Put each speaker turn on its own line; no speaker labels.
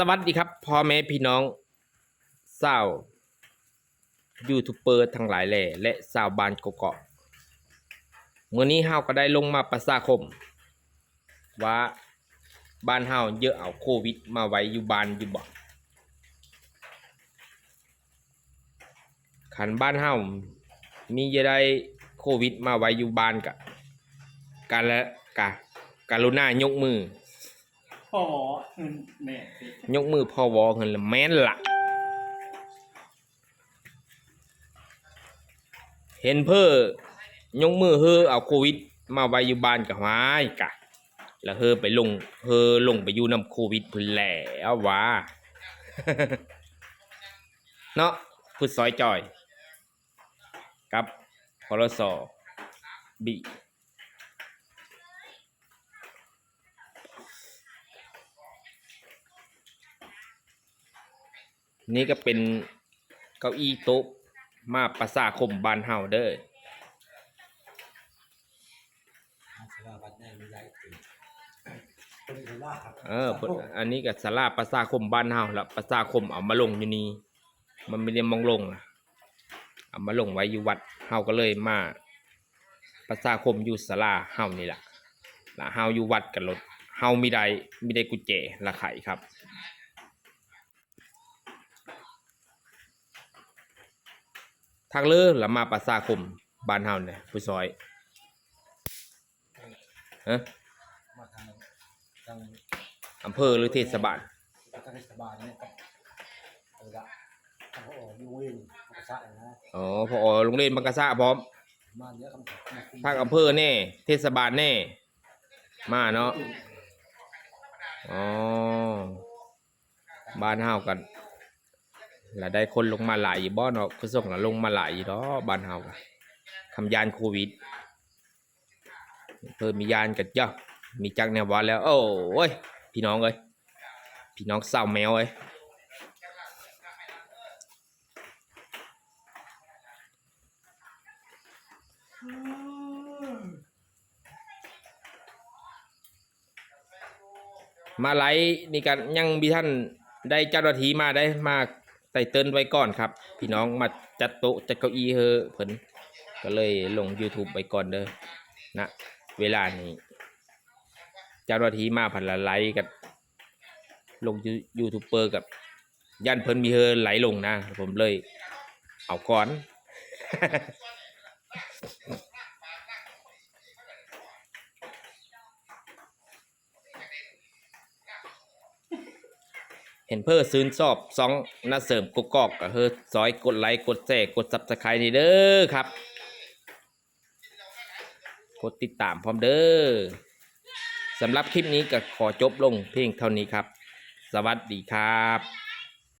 สวัสดีครับพ่อแม่พี่น้องสาวยูทูบเบอร์ทั้งหลายแหล่และสาวบ้านกกอกเมื่อนี้เฮาก็ได้ลงมาประสาคม ว่าบ้านเฮาเยอะเอาโควิดมาไว้อยู่บ้านอยู่บ่ขันบ้านเฮามีจะได้โควิดมาไว้อยู่บ้านกะการละกะการุณายกมือ
พอเงินแม่สิ
ยกมือพอวอเงินละแม่นละเห็นเพื่อยกมือเฮอเอาโควิด มาไว้อยู่บ้านกับไม้กะ แล้วเฮอไปลงเฮอลงไปอยู่น้ำโควิดพุ่นแหล้ววะเนาะพุดซอยจอย กับพลสบี นี่ก็เป็นเก้าอี้โต๊ะมาประสาคมบ้านเฮาเด้อ
สลาบัดแน่มีหลายตีเป็นสลาครับ
เออเพิ่นอันนี้ก็สลาประสาคมบ้านเฮาละประสาคมเอามาลงอยู่นี่มันไม่ได้มองลงอะเอามาลงไว้อยู่วัดเฮาก็เลยมาประสาคมอยู่ศาลาเฮานี่แหละละเฮาอยู่วัดกันรถเฮามีได้มีได้กุญแจละไขครับ ทางเลือละมาประสาคมบ้านเฮาเนี่ยผู้ซอยฮะ
มาทางทาง
อำเภอหรือเทศบาล
ทางเทศบาลเนี่ยครับเอาละทางเขาออกยูเวนภาษานะ
อ๋อพอโรงเรียนบังกะซาพร้อม
มาเยอะคำถามมาคุย
ทางอำเภอแน่เทศบาลแน่มาเนาะอ๋อบ้านเฮากัน แล้วได้คนลงมาหลายอยู่บ่เนาะคือส่งแล้วลงมาหลายอยู่เนาะบ้านเฮาคำยานโควิด เพิ่มมียานกันจ้ะมีจักแนววันแล้ว โอ้ย พี่น้องเอ้ยพี่น้องสาแมวเอ้ยมาไลฟ์นี่กันยังมีท่านได้เจ้าหน้าที่มาได้มา เติ้นไว้ก่อนครับ พี่น้องมาจัดโต๊ะจัดเก้าอี้เฮอเพิ่นก็เลยลง YouTube ไปก่อนเด้อนะเวลานี้เจ้าหน้าที่มาผันละไลฟ์กับลงยูทูบเบอร์กับย่านเพิ่นมีเฮอไหลลงนะ ผมเลยเอาก่อน เห็นเพื่อซื้นชอบสองน่าเสริมกกอกก็เฮ้อซอยกดไลค์กดแชร์กดซับสไครต์นี่เด้อครับ กดติดตามพร้อมเด้อสำหรับคลิปนี้ก็ขอจบลงเพียงเท่านี้ครับ สวัสดีครับ